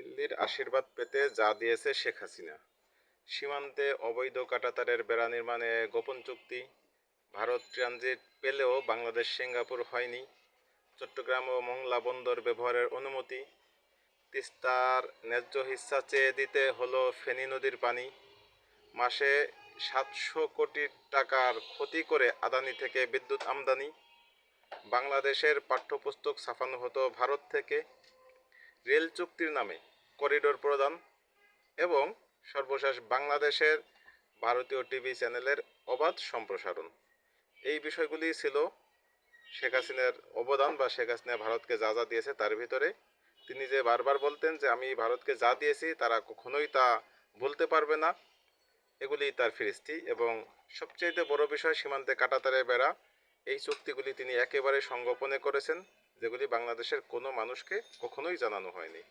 দিল্লির আশীর্বাদ পেতে যা দিয়েছে শেখ হাসিনা। সীমান্তে অবৈধ কাটাতারের বেড়া নির্মাণে গোপন চুক্তি। ভারত ট্রানজিট পেলেও বাংলাদেশ সিঙ্গাপুর হয়নি। চট্টগ্রাম ও মংলা বন্দর ব্যবহারের অনুমতি। তিস্তার ন্যায্য হিস্সা চেয়ে দিতে হলো ফেনী নদীর পানি। মাসে সাতশো কোটি টাকার ক্ষতি করে আদানি থেকে বিদ্যুৎ আমদানি। বাংলাদেশের পাঠ্যপুস্তক ছাপানো হতো ভারত থেকে। রেল চুক্তির নামে করিডোর প্রদান এবং সর্বশেষ বাংলাদেশের ভারতীয় টিভি চ্যানেলের অবাধ সম্প্রসারণ। এই বিষয়গুলি ছিল শেখ হাসিনার অবদান বা শেখ হাসিনা ভারতকে যা যা দিয়েছে তার ভিতরে। তিনি যে বারবার বলতেন যে, আমি ভারতকে যা দিয়েছি, তারা কখনোই তা ভুলতে পারবে না। এগুলি তার ফিরিস্তি এবং সবচেয়ে বড় বিষয় সীমান্তে কাটাতারে বেড়া। এই চুক্তিগুলি তিনি একেবারে সংগোপনে করেছেন যেগুলি বাংলাদেশের কোনো মানুষকে কখনোই জানানো হয়নি।